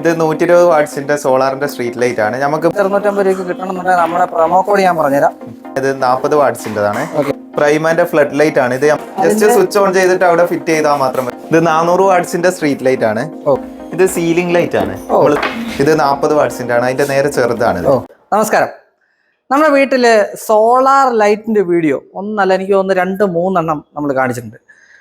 ഇത് നൂറ്റി ഇരുപത് വാട്ട്സിന്റെ സോളാറിന്റെ സ്ട്രീറ്റ് ലൈറ്റ് ആണ്. നമുക്ക് ഇരുന്നൂറ്റമ്പത് രൂപയ്ക്ക് കിട്ടണമെന്നുണ്ടെങ്കിൽ നമ്മുടെ പ്രൊമോ കോഡ് ഞാൻ പറഞ്ഞുതരാം. ഇത് നാൽപ്പത് വാട്ട്സിന്റെതാണ് പ്രൈമാന്റെ ഫ്ലഡ് ലൈറ്റ് ആണ്. ഇത് ജസ്റ്റ് സ്വിച്ച് ഓൺ ചെയ്തിട്ട് അവിടെ ഫിറ്റ് ചെയ്താൽ മാത്രം മതി. ഇത് നാനൂറ് വാട്ട്സിന്റെ സ്ട്രീറ്റ് ലൈറ്റ് ആണ്. ഇത് സീലിംഗ് ലൈറ്റ് ആണ്. ഇത് നാൽപ്പത് വാട്ട്സിന്റെ ആണ്. അതിന്റെ നേരെ ചെറുതാണ്. നമസ്കാരം. നമ്മുടെ വീട്ടിൽ സോളാർ ലൈറ്റിന്റെ വീഡിയോ ഒന്നല്ല എനിക്ക് ഒന്ന് രണ്ട് മൂന്നെണ്ണം നമ്മൾ കാണിച്ചിട്ടുണ്ട്.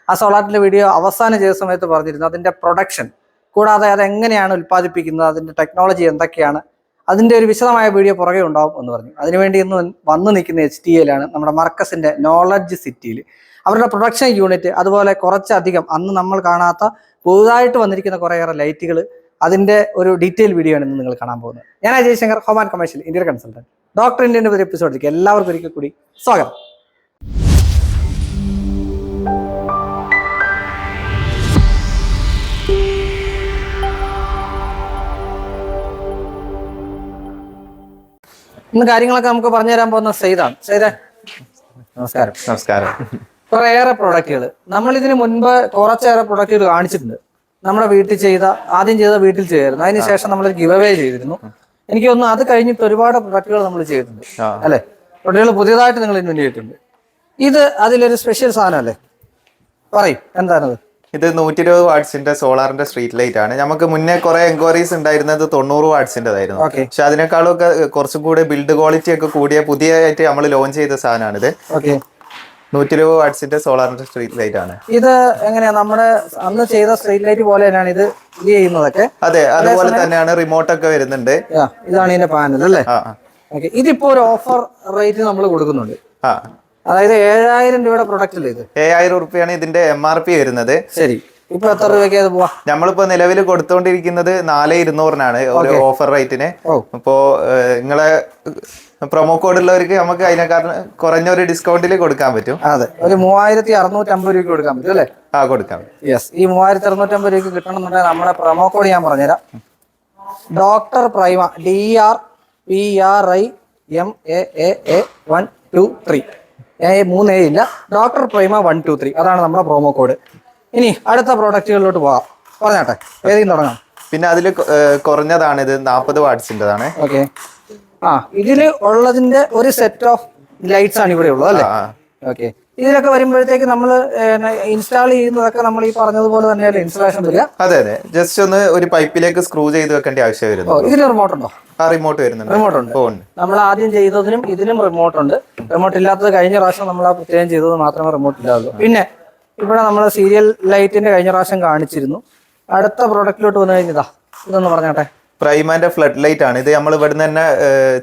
ആ സോളാറിന്റെ വീഡിയോ അവസാനം ചെയ്ത സമയത്ത് പറഞ്ഞിരുന്നു. അതിന്റെ പ്രൊഡക്ഷൻ കൂടാതെ അതെങ്ങനെയാണ് ഉൽപ്പാദിപ്പിക്കുന്നത് അതിന്റെ ടെക്നോളജി എന്തൊക്കെയാണ് അതിന്റെ ഒരു വിശദമായ വീഡിയോ പുറകെ ഉണ്ടാവും എന്ന് പറഞ്ഞു. അതിനുവേണ്ടി ഇന്ന് വന്നു നിൽക്കുന്ന എച്ച് ടി എയിലാണ് നമ്മുടെ മർക്കസിന്റെ നോളജ് സിറ്റിയിൽ അവരുടെ പ്രൊഡക്ഷൻ യൂണിറ്റ് അതുപോലെ കുറച്ചധികം അന്ന് നമ്മൾ കാണാത്ത പുതുതായിട്ട് വന്നിരിക്കുന്ന കുറേയേറെ ലൈറ്റുകൾ അതിന്റെ ഒരു ഡീറ്റെയിൽ വീഡിയോ ആണ് ഇന്ന് നിങ്ങൾ കാണാൻ പോകുന്നത്. ഞാൻ Ajay Shankar home and commercial Indian consultant doctor ഇന്ത്യന്റെ ഒരു എപ്പിസോഡിലേക്ക് എല്ലാവർക്കും ഒരിക്കൽ കൂടി സ്വാഗതം. ഇന്ന് കാര്യങ്ങളൊക്കെ നമുക്ക് പറഞ്ഞു തരാൻ പോകുന്ന സെയ്താണ് സെയ്ത നമസ്കാരം. നമസ്കാരം. കുറേയേറെ പ്രൊഡക്റ്റുകൾ നമ്മൾ ഇതിന് മുൻപ് കുറച്ചേറെ പ്രൊഡക്റ്റുകൾ കാണിച്ചിട്ടുണ്ട്. നമ്മുടെ വീട്ടിൽ ചെയ്ത ആദ്യം ചെയ്ത വീട്ടിൽ ചെയ്തായിരുന്നു. അതിനുശേഷം നമ്മൾ ഗിവ് അവേ ചെയ്തിരുന്നു. എനിക്ക് തോന്നുന്നു അത് കഴിഞ്ഞിട്ട് ഒരുപാട് പ്രൊഡക്റ്റുകൾ നമ്മൾ ചെയ്തിട്ടുണ്ട്. അല്ലെ? പ്രൊഡക്റ്റുകൾ പുതിയതായിട്ട് നിങ്ങൾ ഇൻവെന്റ് ചെയ്തിട്ടുണ്ട്. ഇത് അതിലൊരു സ്പെഷ്യൽ സാധനം അല്ലേ പറയും എന്താണത്? ഇത് നൂറ്റി ഇരുപത് വാട്ട്സിന്റെ സോളാറിന്റെ സ്ട്രീറ്റ് ലൈറ്റ് ആണ്. നമുക്ക് മുന്നേ കുറെ എൻക്വയറീസ് ഉണ്ടായിരുന്നത് തൊണ്ണൂറ് വാട്സിന്റെതായിരുന്നു പക്ഷെ അതിനേക്കാളും ഒക്കെ കുറച്ചും കൂടി ബിൽഡ് ക്വാളിറ്റി ഒക്കെ കൂടിയ പുതിയതായിട്ട് നമ്മൾ ലോഞ്ച് ചെയ്ത സാധനമാണിത് ഓക്കെ. നൂറ്റി ഇരുപത് വാട്ട്സിന്റെ സോളാറിന്റെ സ്ട്രീറ്റ് ലൈറ്റ് ആണ്. ഇത് എങ്ങനെയാ? നമ്മുടെ അന്ന് ചെയ്ത സ്ട്രീറ്റ് ലൈറ്റ് പോലെ തന്നെയാണ് ഇത് ചെയ്യുന്നതൊക്കെ. അതെ അതുപോലെ തന്നെയാണ് റിമോട്ട് ഒക്കെ വരുന്നുണ്ട്. ഇതാണ് ഇതിന്റെ പാനൽ അല്ലേ. ഇതിപ്പോ ഒരു ഓഫർ റേറ്റ് നമ്മൾ കൊടുക്കുന്നുണ്ട്. ആ. അതായത് ഏഴായിരം രൂപയുടെ പ്രൊഡക്റ്റ് അല്ലേ ഇത്? ഏഴായിരം ഉറുപ്പിയാണ് ഇതിന്റെ എം ആർ പി വരുന്നത്. ശരി. ഇപ്പൊ എത്ര രൂപയ്ക്ക് അത് പോവാ? നമ്മളിപ്പോ നിലവിൽ കൊടുത്തോണ്ടിരിക്കുന്നത് നാല് ഇരുന്നൂറിനാണ് ഒരു ഓഫർ റേറ്റിന് ഇപ്പോ അപ്പോ നിങ്ങളെ പ്രൊമോ കോഡ് ഉള്ളവർക്ക് നമുക്ക് അതിനെക്കാട്ടിൽ കുറഞ്ഞ ഒരു ഡിസ്കൗണ്ടിൽ കൊടുക്കാൻ പറ്റും. അതെ. ഒരു മൂവായിരത്തി അറുന്നൂറ്റി അമ്പത് രൂപയ്ക്ക് കൊടുക്കാൻ പറ്റും അല്ലേ? ആ കൊടുക്കാം. യെസ് ഈ മൂവായിരത്തി അറുന്നൂറ്റമ്പത് രൂപയ്ക്ക് കിട്ടണമെന്നുണ്ടെങ്കിൽ നമ്മുടെ പ്രൊമോ കോഡ് ഞാൻ പറഞ്ഞുതരാം. Doctor Prima D R P R I M A A A one two three A മൂന്ന് എ ഇല്ല. Doctor Prima one two three അതാണ് നമ്മുടെ പ്രൊമോ കോഡ് ഇനി അടുത്ത പ്രോഡക്റ്റുകളിലോട്ട് പോവാം. പറഞ്ഞാട്ടെ ഏതെങ്കിലും തുടങ്ങാം. പിന്നെ അതിൽ കുറഞ്ഞതാണ് ഇത് നാൽപ്പത് വാട്സിന്റെതാണ് ഓക്കെ ആ ഇതിൽ ഉള്ളതിന്റെ ഒരു സെറ്റ് ഓഫ് ലൈറ്റ്സ് ആണ് ഇവിടെ ഉള്ളത് അല്ലേ? ഓക്കെ ഇതിലൊക്കെ വരുമ്പോഴത്തേക്ക് നമ്മൾ ഇൻസ്റ്റാൾ ചെയ്യുന്നതൊക്കെ നമ്മൾ ഈ പറഞ്ഞതുപോലെ തന്നെയല്ലേ ഇൻസ്റ്റാളേഷൻ വരിക അതെ അതെ. ജസ്റ്റ് ഒന്ന് ഒരു പൈപ്പിലേക്ക് സ്ക്രൂ ചെയ്ത് വെക്കേണ്ട ആവശ്യം വരുന്നു ഇതിന് റിമോട്ട് ഉണ്ടോ? ആ റിമോട്ട് വരുന്നുണ്ട്. റിമോട്ട് ഉണ്ട്. ഉണ്ട് നമ്മൾ ആദ്യം ചെയ്തതിനും ഇതിനും റിമോട്ട് ഉണ്ട്. റിമോട്ട് ഇല്ലാത്തത് കഴിഞ്ഞ പ്രാവശ്യം നമ്മൾ ആ പ്രത്യേകം ചെയ്തത് മാത്രമേ റിമോട്ട് ഇല്ലാതുള്ളൂ പിന്നെ ഇവിടെ നമ്മൾ സീരിയൽ ലൈറ്റിന്റെ കഴിഞ്ഞ പ്രാവശ്യം കാണിച്ചിരുന്നു. അടുത്ത പ്രോഡക്റ്റിലോട്ട് വന്നു കഴിഞ്ഞതാ ഇതൊന്ന് പറഞ്ഞോട്ടെ. പ്രൈമാന്റെ ഫ്ലഡ് ലൈറ്റ് ആണ്. ഇത് നമ്മൾ ഇവിടുന്ന് തന്നെ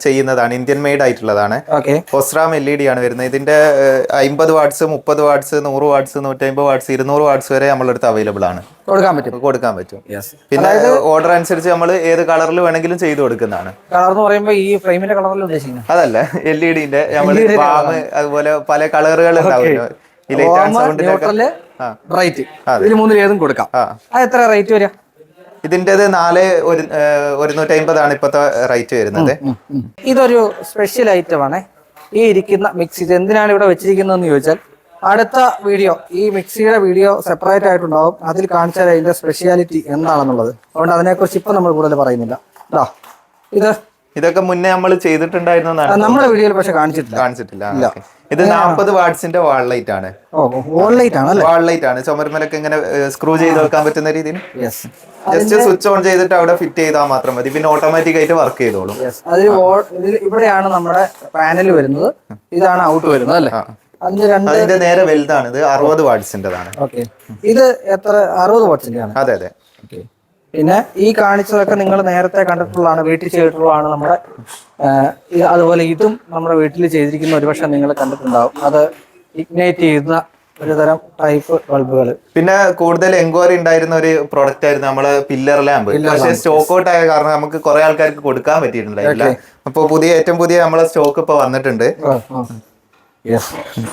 ചെയ്യുന്നതാണ്. ഇന്ത്യൻ മെയ്ഡ് ആയിട്ടുള്ളതാണ്. ഒസ്റാം എൽ ഇ ഡി ആണ് വരുന്നത്. ഇതിന്റെ അമ്പത് വാട്ട്സ് മുപ്പത് വാട്ട്സ് നൂറ് വാട്ട്സ് നൂറ്റമ്പത് വാട്ട്സ് ഇരുന്നൂറ് വാട്ട്സ് വരെ നമ്മളടുത്ത് അവൈലബിൾ ആണ്. കൊടുക്കാൻ പറ്റും. കൊടുക്കാൻ പറ്റും. പിന്നെ ഓർഡർ അനുസരിച്ച് നമ്മൾ ഏത് കളറിൽ വേണമെങ്കിലും ചെയ്തു കൊടുക്കുന്നതാണ്. കളർ എന്ന് പറയുമ്പോൾ ഈ ഫ്രെയിമിന്റെ കളറിൽ ഉദ്ദേശിക്കുന്നത്? അതല്ല എൽ ഇ ഡിന്റെ നമ്മൾ വാം അതുപോലെ പല കളറുകൾ ഉണ്ടാവില്ല ഈ ലൈറ്റ്. ബ്രൈറ്റ് ഇതിൽ മൂന്നിൽ ഏതും കൊടുക്കാം. അത് എത്ര റേറ്റ് വരിക ഇതിന്റേത് നാല് ഒരു ഒരുന്നൂറ്റി അമ്പതാണ് ഇപ്പോഴത്തെ റേറ്റ് വരുന്നത്. ഇതൊരു സ്പെഷ്യൽ ഐറ്റം ആണ് ഈ ഇരിക്കുന്ന മിക്സി ഇത് എന്തിനാണ് ഇവിടെ വെച്ചിരിക്കുന്നതെന്ന് ചോദിച്ചാൽ അടുത്ത വീഡിയോ ഈ മിക്സിയുടെ വീഡിയോ സെപ്പറേറ്റ് ആയിട്ടുണ്ടാവും. അതിൽ കാണിച്ചാൽ അതിന്റെ സ്പെഷ്യാലിറ്റി എന്താണെന്നുള്ളത്. അതുകൊണ്ട് അതിനെക്കുറിച്ച് ഇപ്പം നമ്മൾ കൂടുതൽ പറയുന്നില്ല. ഇതാ ഇത് ഇതൊക്കെ മുന്നേ നമ്മൾ ചെയ്തിട്ടുണ്ടായിരുന്നു നമ്മുടെ വീഡിയോയിൽ പക്ഷെ കാണിച്ചിട്ടില്ല. കാണിച്ചിട്ടില്ല. ഇത് നാൽപ്പത് വാട്സിന്റെ വാൾ ലൈറ്റ് ആണ്. ഓൺ ലൈറ്റ് ആണ് വാൾ ലൈറ്റ് ആണ്. ചുമരുമലൊക്കെ ഇങ്ങനെ സ്ക്രൂ ചെയ്ത് വെക്കാൻ പറ്റുന്ന രീതിയിൽ? ജസ്റ്റ് സ്വിച്ച് ഓൺ ചെയ്തിട്ട് അവിടെ ഫിറ്റ് ചെയ്താൽ മാത്രം മതി. പിന്നെ ഓട്ടോമാറ്റിക് ആയിട്ട് വർക്ക് ചെയ്തോളും. അതിൽ ഇവിടെയാണ് നമ്മുടെ പാനൽ വരുന്നത്. ഇതാണ് ഔട്ട് വരുന്നത് അല്ലേ? അതിന്റെ നേരെ വലുതാണ്. ഇത് അറുപത് വാട്ട്സിന്റെതാണ്. ഓക്കെ ഇത് എത്ര? അറുപത് വാട്സിന്റെ ആണ് അതെ. അതെ പിന്നെ ഈ കാണിച്ചതൊക്കെ നിങ്ങൾ നേരത്തെ കണ്ടിട്ടുള്ളതാണ് വീട്ടിൽ ചെയ്തിട്ടുള്ളതാണ് നമ്മുടെ അതുപോലെ ഇതും നമ്മുടെ വീട്ടിൽ ചെയ്തിരിക്കുന്ന ഒരുപക്ഷെ നിങ്ങൾ കണ്ടിട്ടുണ്ടാവും. അത് ഇഗ്നൈറ്റ് ചെയ്യുന്ന ഒരുതരം ടൈപ്പ് ബൾബുകൾ. പിന്നെ കൂടുതൽ എൻക്വയറി ഉണ്ടായിരുന്ന ഒരു പ്രൊഡക്റ്റ് ആയിരുന്നു നമ്മൾ പില്ലർ ലാമ്പ് പക്ഷെ സ്റ്റോക്ക് ഔട്ട് ആയ കാരണം നമുക്ക് കുറെ ആൾക്കാർക്ക് കൊടുക്കാൻ പറ്റിയിട്ടുണ്ടായില്ല. അപ്പൊ പുതിയ ഏറ്റവും പുതിയ നമ്മളെ സ്റ്റോക്ക് ഇപ്പൊ വന്നിട്ടുണ്ട്.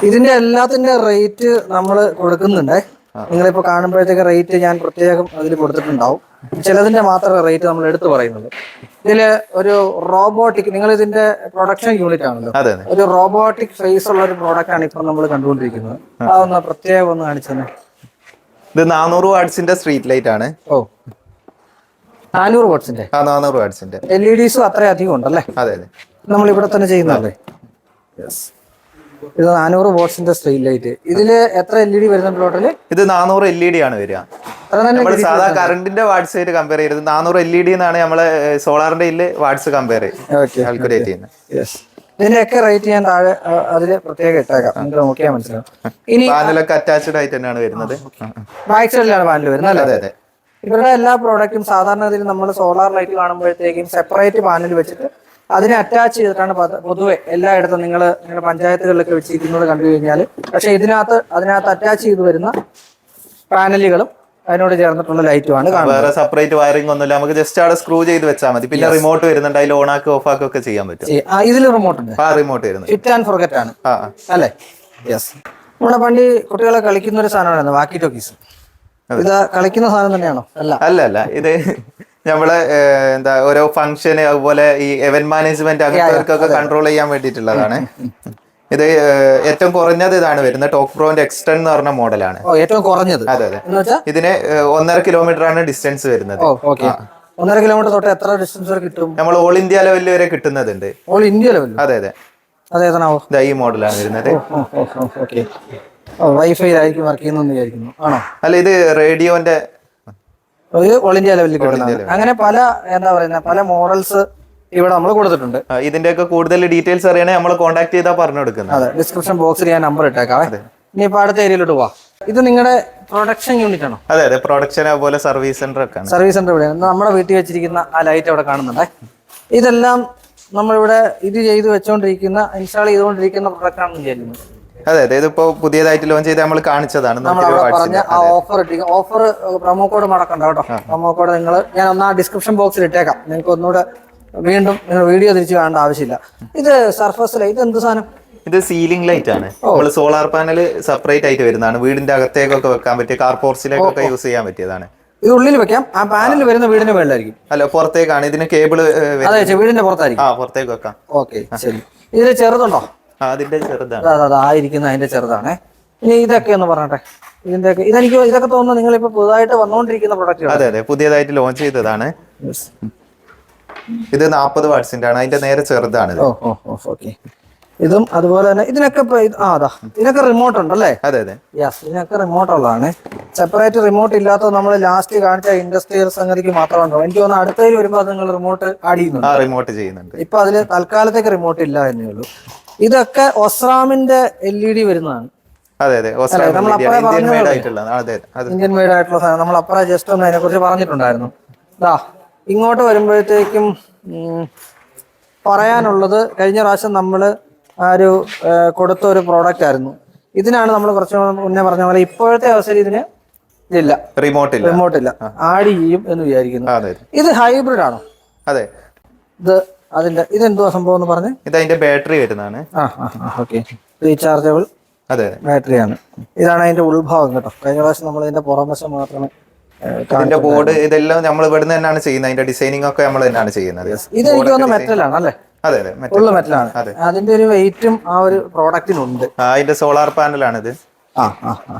ഇതിന്റെ എല്ലാത്തിന്റെ റേറ്റ് നമ്മൾ കൊടുക്കുന്നുണ്ട്. നിങ്ങളിപ്പോ കാണുമ്പോഴത്തേക്ക് റേറ്റ് ഞാൻ പ്രത്യേകം അതിൽ കൊടുത്തിട്ടുണ്ടാവും. ചിലതിന്റെ മാത്രം റേറ്റ് നമ്മൾ എടുത്തു പറയുന്നത് ഇതിൽ ഒരു റോബോട്ടിക് നിങ്ങൾ ഇതിന്റെ പ്രൊഡക്ഷൻ യൂണിറ്റ് ആണല്ലോ ഒരു റോബോട്ടിക് ഫേസ് ഉള്ള ഒരു പ്രോഡക്റ്റ് ആണ് ഇപ്പൊ നമ്മൾ കണ്ടുകൊണ്ടിരിക്കുന്നത്. അതൊന്ന് പ്രത്യേകം ഒന്ന് കാണിച്ചത് ഇത് നാനൂറ് വാട്സിന്റെ സ്ട്രീറ്റ് ലൈറ്റ് ആണ്. ഓ. നാനൂറ് വാട്സിന്റെ ആ നാനൂറ് വാട്സിന്റെ എൽ ഇ ഡിസും അത്രയധികം ഉണ്ടല്ലേ? അതെ അതെ. നമ്മൾ ഇവിടെ തന്നെ ചെയ്യുന്നതല്ലേ? യെസ് ഇത് നാനൂറ് വോട്ട്സിന്റെ സ്ട്രീറ്റ് ലൈറ്റ് ഇതിൽ എത്ര എൽ ഇ ഡി വരുന്ന ടോട്ടൽ ഇത് നാനൂറ് എൽ ഇ ഡി ആണ് വരിക. നമ്മൾ സാധാ കറണ്ടിന്റെ വാട്സ് ആയിട്ട് കമ്പയർ ചെയ്തത് നാനൂറ് എൽ ഇ ഡി എന്നാണ് നമ്മൾ സോളാറിന്റെ ഇതിൽ വാട്സ് കമ്പയർ ഓക്കെ കാൽക്കുലേറ്റ് ചെയ്യുന്നത് ഇതിന്റെയൊക്കെ റേറ്റ് ഞാൻ താഴെ അതിൽ പ്രത്യേകം ഇട്ടേക്കാം. നമുക്ക് നോക്കിയാൽ മനസ്സിലാവും. ഇനി പാനലൊക്കെ അറ്റാച്ച്ഡ് ആയിട്ട് തന്നെയാണ് വരുന്നത്. ബാക്ക് സൈഡിലാണ് പാനൽ വരുന്നത് അല്ലേ? അതെ ഇവരുടെ എല്ലാ പ്രോഡക്റ്റും സാധാരണ ഇതിൽ നമ്മൾ സോളാർ ലൈറ്റ് കാണുമ്പോഴത്തേക്കും സെപ്പറേറ്റ് പാനൽ വെച്ചിട്ട് അതിനെ അറ്റാച്ച് ചെയ്തിട്ടാണ് പത- പൊതുവെ എല്ലായിടത്തും നിങ്ങൾ നിങ്ങളുടെ പഞ്ചായത്തുകളിലൊക്കെ വെച്ചിരിക്കുന്നത് കണ്ടു കഴിഞ്ഞാൽ പക്ഷേ ഇതിനകത്ത് അതിനകത്ത് അറ്റാച്ച് ചെയ്ത് വരുന്ന പാനലുകളും അതിനോട് ചേർന്നിട്ടുള്ള ലൈറ്റുമാണ് വേറെ സെപ്പറേറ്റ് വയറിംഗ് ഒന്നുമില്ല. നമുക്ക് ജസ്റ്റ് അവിടെ സ്ക്രൂ ചെയ്ത് വെച്ചാൽ മതി. പിന്നെ റിമോട്ട് വരുന്നുണ്ട്. അതിൽ ഓൺ ആക്കി ഓഫ് ആക്കി ഒക്കെ ചെയ്യാൻ പറ്റും. ഇതിൽ റിമോട്ട് ഉണ്ട്. ആ റിമോട്ട് വരുന്നത് ഫിറ്റ് ആൻഡ് ഫോർഗറ്റ് ആണ്. അല്ലേ? യെസ് നമ്മുടെ പണ്ട് കുട്ടികളെ കളിക്കുന്ന ഒരു സാധനമാണ് വാക്കി ടോക്കീസ് ഇത് കളിക്കുന്ന സാധനം തന്നെയാണോ? അല്ല. അല്ല അല്ല. ഇത് നമ്മളെ എന്താ ഓരോ ഫംഗ്ഷന് അതുപോലെ ഈ എവന്റ് മാനേജ്മെന്റ് അങ്ങനത്തെ കൺട്രോൾ ചെയ്യാൻ വേണ്ടിയിട്ടുള്ളതാണ്. ഇത് ഏറ്റവും കുറഞ്ഞത് ഇതാണ് വരുന്നത്. ടോക്ക് പ്രോന്റെ എക്സ്റ്റൻ എന്ന് പറഞ്ഞ മോഡലാണ്. ഏറ്റവും കുറഞ്ഞത്. അതെ അതെ. ഇതിന് ഒന്നര കിലോമീറ്റർ ആണ് ഡിസ്റ്റൻസ് വരുന്നത്. ഒന്നര കിലോമീറ്റർ തൊട്ട് എത്ര ഡിസ്റ്റൻസ് വരെ കിട്ടും? നമ്മൾ ഓൾ ഇന്ത്യ ലെവലിൽ വരെ കിട്ടുന്നതുണ്ട്. ഓൾ ഇന്ത്യ ലെവലിൽ അതെ അതെ. അതെ ഈ മോഡലാണ് വരുന്നത്. വൈഫൈ ആയിരിക്കും വർക്ക് ആണോ? അല്ല ഇത് റേഡിയോന്റെ ഓൾ ഇന്ത്യ ലെവലിൽ അങ്ങനെ പല എന്താ പറയുന്ന പല മോറൽസ് ഇവിടെ നമ്മൾ കൊടുത്തിട്ടുണ്ട്. ഇതിന്റെയൊക്കെ കൂടുതൽ ഡീറ്റെയിൽസ് അറിയണേ നമ്മൾ കോൺടാക്ട് ചെയ്താൽ പറഞ്ഞു കൊടുക്കുന്നത് അതെ ഡിസ്ക്രിപ്ഷൻ ബോക്സിൽ ഞാൻ നമ്പർ ഇട്ടേക്കാം. ഇനി ഇനിയിപ്പോ അടുത്ത ഏരിയയിലോട്ട് പോവാം. ഇത് നിങ്ങളുടെ പ്രൊഡക്ഷൻ യൂണിറ്റ് ആണോ? അതെ അതെ പ്രൊഡക്ഷൻ അതുപോലെ സർവീസ് സെന്റർ ഒക്കെ സർവീസ് സെന്റർ ഇവിടെ നമ്മുടെ വീട്ടിൽ വെച്ചിരിക്കുന്ന ആ ലൈറ്റ് അവിടെ കാണുന്നുണ്ടേ. ഇതെല്ലാം നമ്മളിവിടെ ഇത് ചെയ്ത് വെച്ചോണ്ടിരിക്കുന്ന ഇൻസ്റ്റാൾ ചെയ്തുകൊണ്ടിരിക്കുന്ന പ്രൊഡക്റ്റ് ആണെന്ന് വിചാരിക്കുന്നു. അതെ അതെ. ഇതിപ്പോ പുതിയതായിട്ട് ലോഞ്ച് ചെയ്ത് നമ്മൾ കാണിച്ചതാണ്. ഓഫർ ഓഫർ പ്രൊമോ കോഡ് മടക്കണ്ട കേട്ടോ. പ്രൊമോ കോഡ് നിങ്ങൾ ഞാൻ ഒന്നാ ഡിസ്ക്രിപ്ഷൻ ബോക്സിൽ ഇട്ടേക്കാം. നിങ്ങൾക്ക് ഒന്നുകൂടെ വീണ്ടും വീഡിയോ തിരിച്ചു കാണേണ്ട ആവശ്യമില്ല. ഇത് സർഫസ് ലൈറ്റ് എന്ത് സാധനം? ഇത് സീലിംഗ് ലൈറ്റ് ആണ്. നമ്മൾ സോളാർ പാനൽ സെപ്പറേറ്റ് ആയിട്ട് വരുന്നതാണ്. വീടിന്റെ അകത്തേക്കൊക്കെ വെക്കാൻ പറ്റിയ കാർ പോർട്സിലേക്കൊക്കെ യൂസ് ചെയ്യാൻ പറ്റിയതാണ്. ഇത് ഉള്ളിൽ വെക്കാം. ആ പാനൽ വരുന്ന വീടിന്റെ മേളിലായിരിക്കും. അല്ല പുറത്തേക്കാണ്. ഇതിന് കേബിൾ അതെ വീടിന്റെ പുറത്തായിരിക്കും. ആ പുറത്തേക്ക് വെക്കാം. ഓക്കെ ശരി. ഇതിൽ ചെറുതുണ്ടോ? അതിന്റെ ചെറുതാണ്. അതിന്റെ ചെറുതാണേ. ഇനി ഇതൊക്കെ ഒന്ന് പറഞ്ഞട്ടെ. ഇതിന്റെയൊക്കെ ഇതെനിക്ക് ഇതൊക്കെ തോന്നുന്നു നിങ്ങൾ ഇപ്പൊ പുതുതായിട്ട് വന്നുകൊണ്ടിരിക്കുന്ന പ്രൊഡക്റ്റ് അതെ അതെ. പുതിയതായിട്ട് ലോഞ്ച് ചെയ്തതാണ്. ഇത് നാപ്പത് വാട്സിന്റെ ആണ്. അതിന്റെ നേരെ ചെറുതാണ് ഓക്കെ. ഇതും അതുപോലെ തന്നെ ഇതിനൊക്കെ ആ അതാ. ഇതിനൊക്കെ റിമോട്ട് ഉണ്ടല്ലേ അതെ അതെ. യെസ് ഇതിനൊക്കെ റിമോട്ട് ഉള്ളതാണ്. സെപ്പറേറ്റ് റിമോട്ട് ഇല്ലാത്തത് നമ്മൾ ലാസ്റ്റ് കാണിച്ച ഇൻഡസ്ട്രിയൽ സംഗതിക്ക് മാത്രമുണ്ടോ എനിക്ക് തോന്നുന്നു അടുത്തതിൽ വരുമ്പോൾ നിങ്ങൾ റിമോട്ട് ആഡ് ചെയ്യുന്നുണ്ട്. റിമോട്ട് ചെയ്യുന്നുണ്ട്. ഇപ്പൊ അതിൽ തൽക്കാലത്തേക്ക് റിമോട്ട് ഇല്ല എന്നേ ഉള്ളൂ. ഇതൊക്കെ ഒസ്രാമിന്റെ എൽ ഇ ഡി വരുന്നതാണ്. അതെ അതെ. ഇന്ത്യൻ അപ്പഴേ മെയ്ഡ് ആയിട്ടുള്ള സാധനം. നമ്മൾ അപ്പറ ജസ്റ്റ് ഒന്ന് അതിനെ കുറിച്ച് പറഞ്ഞിട്ടുണ്ടായിരുന്നു. ദാ ഇങ്ങോട്ട് വരുമ്പോഴത്തേക്കും പറയാനുള്ളത് കഴിഞ്ഞ പ്രാവശ്യം നമ്മൾ ആ ഒരു കൊടുത്ത ഒരു പ്രോഡക്റ്റ് ആയിരുന്നു. ഇതിനാണ് നമ്മൾ കുറച്ച് മുന്നേ പറഞ്ഞ പോലെ ഇപ്പോഴത്തെ അവസരം ഇതിന് ഇല്ല. റിമോട്ട് ഇല്ല. റിമോട്ട് ഇല്ല. ആഡ് ചെയ്യും എന്ന് വിചാരിക്കുന്നു. ഇത് ഹൈബ്രിഡ് ആണോ? അതെ. ഇത് അതിന്റെ ഇതെന്തുവാ സംഭവം എന്ന് പറഞ്ഞ്? ഇത് അതിന്റെ ബാറ്ററി വരുന്നതാണ്. ആ ഓക്കെ. റീചാർജബിൾ അതെ ബാറ്ററിയാണ്. ഇതാണ് അതിന്റെ ഉൾഭാഗം കേട്ടോ. കഴിഞ്ഞ പ്രാവശ്യം നമ്മൾ ഇതിന്റെ പുറംവശം മാത്രമേ ഇതിന്റെ ബോർഡ് ഇതെല്ലാം നമ്മൾ ഇവിടുന്ന് തന്നെയാണ് ചെയ്യുന്നത്. അതിന്റെ ഡിസൈനിങ് ഒക്കെ നമ്മൾ തന്നെയാണ് ചെയ്യുന്നത്. ഇത് എനിക്ക് തോന്നുന്നു മെറ്റലാണ് അല്ലേ അതെ അതെ മറ്റേ മെറ്റലാണ് അതിന്റെ ഒരു വെയിറ്റും ആ ഒരു പ്രോഡക്റ്റിനുണ്ട് അതിന്റെ സോളാർ പാനലാണിത് ആ ആ ആ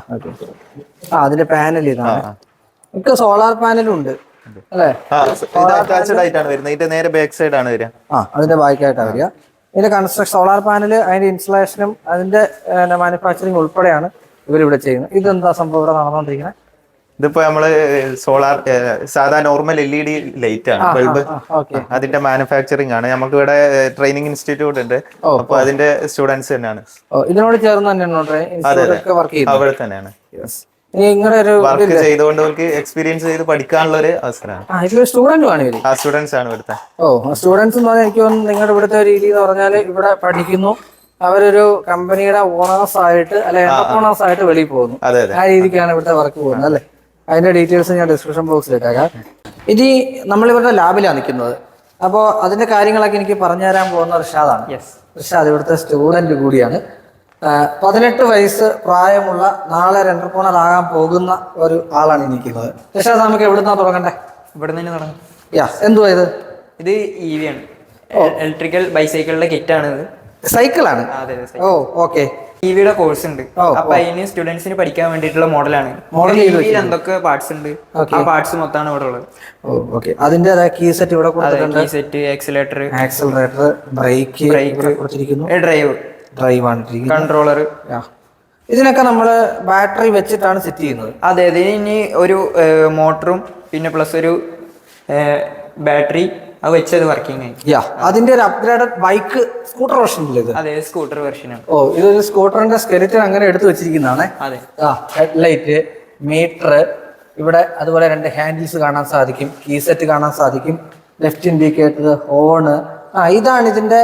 അതിന്റെ പാനൽ ഇതാണ്. ഒക്കെ സോളാർ പാനലും ഉണ്ട്. അല്ലേ? ആ ഇത് അറ്റാച്ച്ഡ് ആയിട്ടാണ് വരുന്നത്. ഇതിന്റെ നേരെ ബാക്ക് സൈഡ് ആണ് വരിക. ആ അതിന്റെ ബാക്കായിട്ടാണ് വരിക. ഇതിന്റെ കൺസ്ട്രക്ഷൻ സോളാർ പാനൽ അതിന്റെ ഇൻസ്റ്റലേഷനും അതിന്റെ മാനുഫാക്ചറിങ് ഉൾപ്പെടെയാണ് ഇവരിവിടെ ചെയ്യുന്നത്. ഇതെന്താ സംഭവം? ഇവിടെ നടന്നുകൊണ്ടിരിക്കുന്നത് ഇതിപ്പോ നമ്മൾ സോളാർ സാധാ normal L E D light ആണ്. ബൾബ് അതിന്റെ മാനുഫാക്ചറിങ് ആണ്. നമുക്ക് ഇവിടെ ട്രെയിനിങ് ഇൻസ്റ്റിറ്റ്യൂട്ട് ഉണ്ട്. അപ്പൊ അതിന്റെ സ്റ്റുഡൻസ് തന്നെയാണ്. ഇതിനോട് ചേർന്ന് തന്നെയാണ് അവിടെ തന്നെയാണ്. വർക്ക് ചെയ്തുകൊണ്ട് അവർക്ക് എക്സ്പീരിയൻസ് ചെയ്ത് പഠിക്കാനുള്ള ഒരു അവസരമാണ് സ്റ്റുഡന്റ് ആ സ്റ്റുഡൻസ് ആണ് ഇവിടുത്തെ. ഓ സ്റ്റുഡൻസ് എന്ന് പറഞ്ഞാൽ എനിക്ക് തോന്നുന്നു നിങ്ങളുടെ ഇവിടുത്തെ രീതി എന്ന് പറഞ്ഞാൽ ഇവിടെ പഠിക്കുന്നു. അവരൊരു കമ്പനിയുടെ ഓണേഴ്സ് ആയിട്ട് അല്ലെ എന്റർപ്രണേഴ്സ് ആയിട്ട് വെളിയിൽ പോകുന്നു. അതെ അതെ. ആ രീതിക്കാണ് ഇവിടുത്തെ വർക്ക് പോകുന്നത് അല്ലെ? അതിന്റെ ഡീറ്റെയിൽസ് ഞാൻ ഡിസ്ക്രിപ്ഷൻ ബോക്സിൽ ഇട്ടേക്കാം. ഇനി നമ്മൾ ഇവരുടെ ലാബിലാണ് നിൽക്കുന്നത്. അപ്പോൾ അതിന്റെ കാര്യങ്ങളൊക്കെ എനിക്ക് പറഞ്ഞു തരാൻ പോകുന്ന റിഷാദാണ് റിഷാദ് ഇവിടുത്തെ സ്റ്റുഡന്റ് കൂടിയാണ്. പതിനെട്ട് വയസ്സ് പ്രായമുള്ള നാളെ എന്റർപ്രണർ ആകാൻ പോകുന്ന ഒരു ആളാണ് ഇരിക്കുന്നത് പക്ഷേ നമുക്ക് എവിടുന്നാ തുടങ്ങണ്ടേ? ഇവിടെ നിന്ന് തുടങ്ങാം. യാ എന്തുവാ ഇത്? ഇത് ഇ വി ആണ്. ഇലക്ട്രിക്കൽ ബൈസൈക്കിളിന്റെ കിറ്റ് ആണ് ഇത്. സൈക്കിളാണ്? Oh okay. ടിവിയുടെ കോഴ്സ് ഉണ്ട്. അപ്പൊ അതിന് സ്റ്റുഡൻസിന് പഠിക്കാൻ വേണ്ടിയിട്ടുള്ള മോഡലാണ് മോഡൽ ചെയ്ത് എന്തൊക്കെ പാർട്സ് ഉണ്ട്? ആ പാർട്സ് മൊത്തമാണ് ഇവിടെ ഉള്ളത്. ഓക്കെ. അതിന്റെ കീ സെറ്റ് ഇവിടെ കൊടുത്തിട്ടുണ്ട്? Key set accelerator accelerator brake brake drive drive ആണ്. കൺട്രോളർ. ഇതിനൊക്കെ നമ്മൾ ബാറ്ററി വെച്ചിട്ടാണ് സെറ്റ് ചെയ്യുന്നത്. അതെ ഇതിന് ഇനി ഒരു മോട്ടറും പിന്നെ പ്ലസ് ഒരു ബാറ്ററി അത് വെച്ചത് വർക്കിംഗ് ആയി. യാ അതിന്റെ ഒരു അപ്ഗ്രേഡഡ് ബൈക്ക് സ്കൂട്ടർ വെർഷൻ ഇത്? അതെ സ്കൂട്ടർ വെർഷനാണ് ഓ ഇതൊരു സ്കൂട്ടറിന്റെ സ്കെലിറ്റൻ അങ്ങനെ എടുത്തു വെച്ചിരിക്കുന്നതാണ്. അതെ. ആ ഹെഡ്ലൈറ്റ് മീറ്റർ ഇവിടെ അതുപോലെ രണ്ട് ഹാൻഡിൽസ് കാണാൻ സാധിക്കും കീ സെറ്റ് കാണാൻ സാധിക്കും ലെഫ്റ്റ് ഇൻഡിക്കേറ്റർ ഹോണ് ആ ഇതാണ് ഇതിന്റെ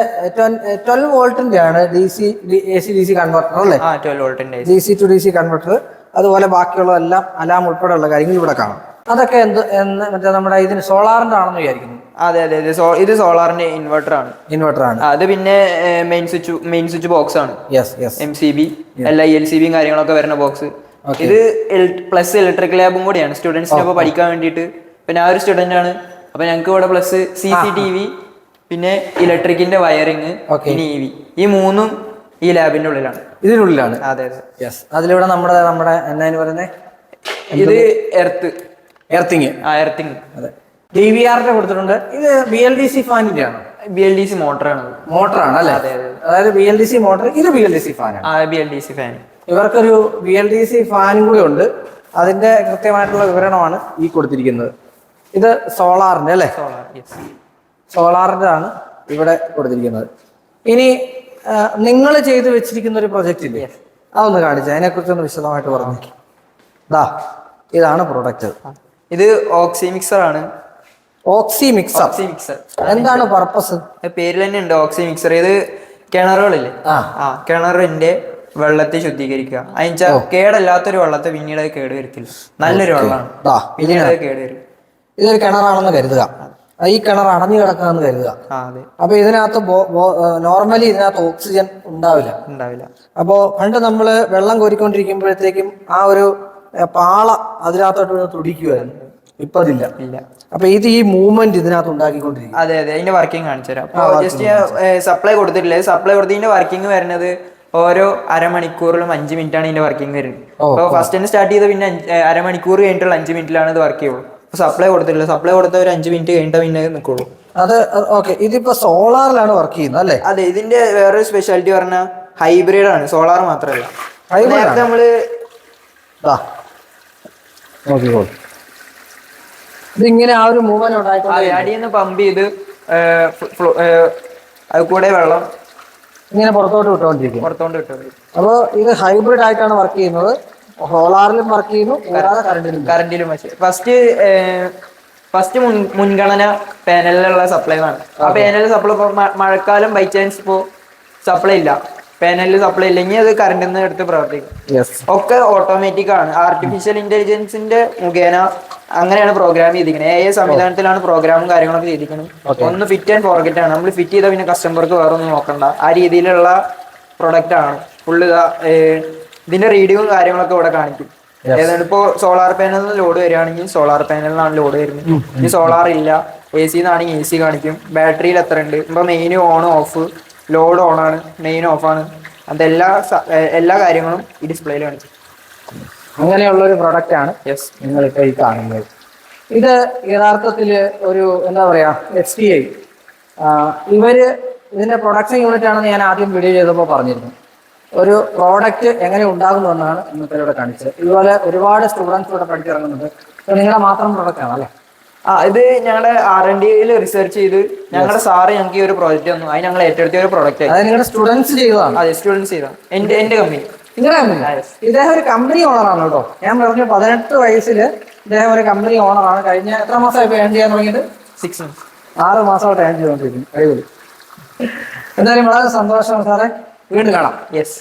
ട്വൽവ് വോൾട്ടിന്റെ ആണ് D C A C D C converter അല്ലേ? Twelve വോൾട്ടിന്റെ D C to D C converter. അതുപോലെ ബാക്കിയുള്ളതെല്ലാം അലാം ഉൾപ്പെടെയുള്ള കാര്യങ്ങൾ ഇവിടെ കാണാം. അതൊക്കെ എന്ത് എന്ന് മറ്റേ നമ്മുടെ ഇതിന് സോളാറിന്റെ ആണെന്ന് വിചാരിക്കുന്നു. അതെ അതെ ഇത് ഇത് സോളാറിന്റെ ഇൻവെർട്ടർ ആണ് ഇൻവെർട്ടർ ആണ് അത് പിന്നെ main switch main switch box ആണ് yes yes M C B എല്ലാ എൽ സി ബിയും കാര്യങ്ങളൊക്കെ വരുന്ന ബോക്സ്. ഇത് പ്ലസ് ഇലക്ട്രിക് ലാബും കൂടിയാണ്. സ്റ്റുഡൻസിനൊപ്പം പഠിക്കാൻ വേണ്ടിയിട്ട്. പിന്നെ ആ ഒരു സ്റ്റുഡന്റ് ആണ്. അപ്പൊ ഞങ്ങൾക്ക് ഇവിടെ plus C C T V പിന്നെ ഇലക്ട്രിക്കിന്റെ വയറിങ് Okay. പിന്നെ ഇ വി ഈ മൂന്നും ഈ ലാബിന്റെ ഉള്ളിലാണ്. ഇതിനുള്ളിലാണ്? അതെ അതെ. യെസ് അതിലിവിടെ നമ്മുടെ നമ്മുടെ എന്നാന്ന് പറയുന്നത് ഇത് എർത്ത്. എർത്തിങ് ആ എർത്തിങ് അതെ. ഡി വി ആറിന്റെ കൊടുത്തിട്ടുണ്ട്. ഇത് ബി എൽ ഡി സി ഫാനിന്റെ ആണ്? ബി എൽ ഡി സി മോട്ടറാണ് മോട്ടറാണ് അല്ലേ? അതെ, അതെ. അതായത് B L D C motor ഇത് ബി എൽ ഡി സി ഫാനാണ് B L D C fan ഇവർക്കൊരു ബി എൽ ഡി സി ഫാനും കൂടി ഉണ്ട്. അതിന്റെ കൃത്യമായിട്ടുള്ള വിവരണമാണ് ഈ കൊടുത്തിരിക്കുന്നത്. ഇത് സോളാറിന്റെ അല്ലേ? സോളാർ യെസ് സോളാറിന്റെ ആണ് ഇവിടെ കൊടുത്തിരിക്കുന്നത്. ഇനി നിങ്ങൾ ചെയ്തു വെച്ചിരിക്കുന്ന ഒരു പ്രൊജക്റ്റ് ഇല്ലേ? അതൊന്ന് കാണിച്ചു. അതിനെക്കുറിച്ച് ഒന്ന് വിശദമായിട്ട് പറഞ്ഞു ദാ ഇതാണ് പ്രൊഡക്റ്റ് ഇത് ഓക്സി മിക്സർ ആണ്. ഓക്സി മിക്സർ ഓക്സി മിക്സർ എന്താണ് പർപ്പസ് പേരിൽ തന്നെ ഉണ്ട് ഓക്സി മിക്സർ ഇത് കിണറുകളില്ലേ? ആ. കിണറിന്റെ വെള്ളത്തെ ശുദ്ധീകരിക്കുക. അതിച്ചാ കേടല്ലാത്തൊരു വെള്ളത്തെ പിന്നീട് കേട് വരത്തില്ല നല്ലൊരു വെള്ളമാണ്. പിന്നീട് കേട് വരും ഇതൊരു കിണറാണെന്ന് കരുതുക. ഈ കിണർ അടഞ്ഞു കിടക്കാന്ന് കരുതുക. അതെ. അപ്പൊ ഇതിനകത്ത് നോർമലി ഇതിനകത്ത് ഓക്സിജൻ ഉണ്ടാവില്ല. ഉണ്ടാവില്ല. അപ്പോ പണ്ട് നമ്മൾ വെള്ളം കോരിക്കൊണ്ടിരിക്കുമ്പോഴത്തേക്കും ആ ഒരു പാള അതിനകത്തോട്ട് തുടിക്കുവായിരുന്നു. തുടിക്കുമായിരുന്നു ഇപ്പൊ അതില്ല. ഇല്ല. അപ്പൊ ഇത് ഈ മൂവ്മെന്റ് ഇതിനകത്ത് ഉണ്ടാക്കിക്കൊണ്ടിരിക്കും അതെ അതെ. അതിന്റെ വർക്കിംഗ് കാണിച്ചു തരാം. ജസ്റ്റ് സപ്ലൈ കൊടുത്തിട്ടില്ലേ? സപ്ലൈ കൊടുത്തതിന്റെ വർക്കിംഗ് വരുന്നത് ഓരോ അരമണിക്കൂറിലും അഞ്ച് മിനിറ്റ് ആണ് ഇതിന്റെ വർക്കിംഗ് വരുന്നത്. അപ്പോൾ ഫസ്റ്റ് സ്റ്റാർട്ട് ചെയ്ത് പിന്നെ അരമണിക്കൂർ കഴിഞ്ഞിട്ടുള്ള അഞ്ച് മിനിറ്റിലാണ് ഇത് വർക്ക് ചെയ്യുള്ളൂ. സപ്ലൈ കൊടുത്തില്ല സപ്ലൈ കൊടുത്ത ഒരു അഞ്ച് മിനിറ്റ് കഴിഞ്ഞ പിന്നെ നിൽക്കുള്ളൂ അത് ഓക്കെ ഇതിപ്പോ സോളാറിലാണ് വർക്ക് ചെയ്യുന്നത് അല്ലേ? അതെ ഇതിന്റെ വേറൊരു സ്പെഷ്യാലിറ്റി പറഞ്ഞാൽ ഹൈബ്രിഡ് ആണ്. സോളാർ മാത്രമല്ല. നേരത്തെ നമ്മൾ ഇതിങ്ങനെ ആ ഒരു മൂവ്മെന്റ് ഉണ്ടായിക്കൊണ്ട് അടിയിൽ നിന്ന് പമ്പ് ചെയ്ത് അത് കൂടെ വെള്ളം ഇങ്ങനെ പുറത്തോട്ട് വിട്ടുകൊണ്ടിരിക്കും പുറത്തോട്ട് വിട്ടുകൊണ്ടിരിക്കും അപ്പോൾ ഇത് ഹൈബ്രിഡ് ആയിട്ടാണ് വർക്ക് ചെയ്യുന്നത്. സോളാറിലും വർക്ക് ചെയ്യുന്നു കൂടാതെ കറണ്ടിലും കറണ്ടിലും വെച്ച്. ഫസ്റ്റ് ഫസ്റ്റ് മുൻ മുൻഗണന പാനലിലുള്ള സപ്ലൈ ആണ് ആ പാനലിൽ സപ്ലൈ മഴക്കാലം ബൈ ചാൻസ് ഇപ്പോൾ സപ്ലൈ ഇല്ല. പാനലിൽ സപ്ലൈ ഇല്ലെങ്കിൽ അത് കറണ്ടിൽ നിന്ന് എടുത്ത് പ്രവർത്തിക്കും. ഒക്കെ ഓട്ടോമാറ്റിക് ആണ്. ആർട്ടിഫിഷ്യൽ ഇന്റലിജൻസിന്റെ മുഖേന അങ്ങനെയാണ് പ്രോഗ്രാം ചെയ്തിരിക്കുന്നത്. ഏ സംവിധാനത്തിലാണ് പ്രോഗ്രാമും കാര്യങ്ങളൊക്കെ ചെയ്തിരിക്കുന്നത്. ഒന്ന് ഫിറ്റ് ആൻഡ് ഫോർഗറ്റ് ആണ്. നമ്മൾ ഫിറ്റ് ചെയ്താൽ പിന്നെ കസ്റ്റമർക്ക് വേറെ ഒന്നും നോക്കണ്ട. ആ രീതിയിലുള്ള പ്രൊഡക്റ്റ് ആണ്. ഫുള്ള് ഇതിന്റെ റീഡിങ്ങും കാര്യങ്ങളൊക്കെ ഇവിടെ കാണിക്കും. ഏതാണ് ഇപ്പോ സോളാർ പാനലിൽ ലോഡ് വരികയാണെങ്കിൽ സോളാർ പാനലിനാണ് ലോഡ് വരുന്നത്. ഇനി സോളാർ ഇല്ല എ സി എന്നാണെങ്കിൽ എ സി കാണിക്കും ബാറ്ററിയിൽ എത്ര ഉണ്ട്? ഇപ്പൊ main on off load on ആണ് മെയിൻ ഓഫ് ആണ്. അതെല്ലാ എല്ലാ എല്ലാ കാര്യങ്ങളും ഈ ഡിസ്പ്ലേയിൽ കാണിക്കും. അങ്ങനെയുള്ള ഒരു പ്രൊഡക്റ്റ് ആണ് യെസ് നിങ്ങൾ ഇപ്പോൾ ഈ കാണുന്നത്. ഇത് യഥാർത്ഥത്തിൽ ഒരു എന്താ പറയാ എസ് ടി ഐ ഇവർ ഇതിന്റെ പ്രൊഡക്ഷൻ യൂണിറ്റ് ആണെന്ന് ഞാൻ ആദ്യം വീഡിയോ ചെയ്തപ്പോൾ പറഞ്ഞിരുന്നു. ഒരു പ്രോഡക്റ്റ് എങ്ങനെ ഉണ്ടാകുന്നു എന്നാണ് ഇന്നത്തെ ഇവിടെ കാണിച്ചത്. ഇതുപോലെ ഒരുപാട് സ്റ്റുഡൻസ് ഇവിടെ പഠിച്ചിറങ്ങുന്നത്. നിങ്ങളെ നിങ്ങളുടെ മാത്രം പ്രൊഡക്റ്റ് ആണ് അല്ലേ? ആ ഇത് ഞങ്ങളുടെ ആർ എൻ ഡിയിൽ റിസർച്ച് ചെയ്ത് ഞങ്ങളുടെ സാറ് ഞങ്ങൾക്ക് ഈ ഒരു പ്രോജക്റ്റ് തന്നു. അത് ഞങ്ങൾ ഏറ്റെടുത്ത ഒരു പ്രോഡക്റ്റ് ആയി. അതായത് നിങ്ങളുടെ സ്റ്റുഡൻസ് ചെയ്തതാണ്? അതെ സ്റ്റുഡൻസ് ചെയ്താ എന്റെ എന്റെ കമ്പനി നിങ്ങളുടെ കമ്പനി ഇദ്ദേഹം ഒരു കമ്പനി ഓണറാണ് കേട്ടോ. ഞാൻ പറഞ്ഞു പതിനെട്ട് വയസ്സിൽ ഇദ്ദേഹം ഒരു കമ്പനി ഓണറാണ് കഴിഞ്ഞ എത്ര മാസമായി ഏൺ ചെയ്യാൻ തുടങ്ങിയിട്ട്? സിക്സ് മന്ത്സ് ആറ് മാസമായിട്ട് ഏൺ ചെയ്തുകൊണ്ടിരിക്കുന്നു. അടിപൊളി. എന്തായാലും വളരെ സന്തോഷമാണ് സാറേ. വീണ്ടും കാണാം. യെസ്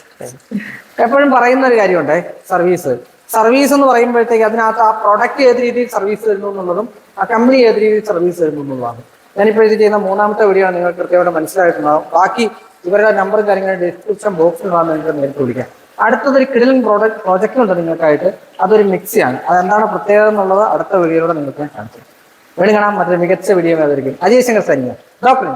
എപ്പോഴും പറയുന്ന ഒരു കാര്യമുണ്ടേ സർവീസ് സർവീസ് എന്ന് പറയുമ്പോഴത്തേക്ക് അതിനകത്ത് ആ പ്രൊഡക്റ്റ് ഏത് രീതിയിൽ സർവീസ് തരുന്നു എന്നുള്ളതും ആ കമ്പനി ഏത് രീതിയിൽ സർവീസ് തരുന്നു എന്നുള്ളതാണ്. ഞാനിപ്പോൾ ഇത് ചെയ്യുന്ന മൂന്നാമത്തെ വീഡിയോ ആണ് നിങ്ങൾക്ക് കൃത്യമായിട്ട് മനസ്സിലായിട്ടുണ്ടാവും. ബാക്കി ഇവരുടെ നമ്പറും കാര്യങ്ങളും ഡിസ്ക്രിപ്ഷൻ ബോക്സിൽ വന്ന് നിങ്ങൾക്ക് നേരിട്ട് വിളിക്കാം. അടുത്തതൊരു കിടിലൻ പ്രോഡക്റ്റ് പ്രോജക്റ്റ് ഉണ്ട് നിങ്ങൾക്കായിട്ട്. അതൊരു മിക്സിയാണ് അതെന്താണ് പ്രത്യേകത എന്നുള്ളത് അടുത്ത വീഡിയോയിലൂടെ നിങ്ങൾക്ക് ഞാൻ കാണിച്ചു വീണ്ടും കാണാം. മറ്റൊരു മികച്ച വീഡിയോ ആയിരിക്കും അജയ് ശങ്കർ സൈന്യ ഡോക്ടർ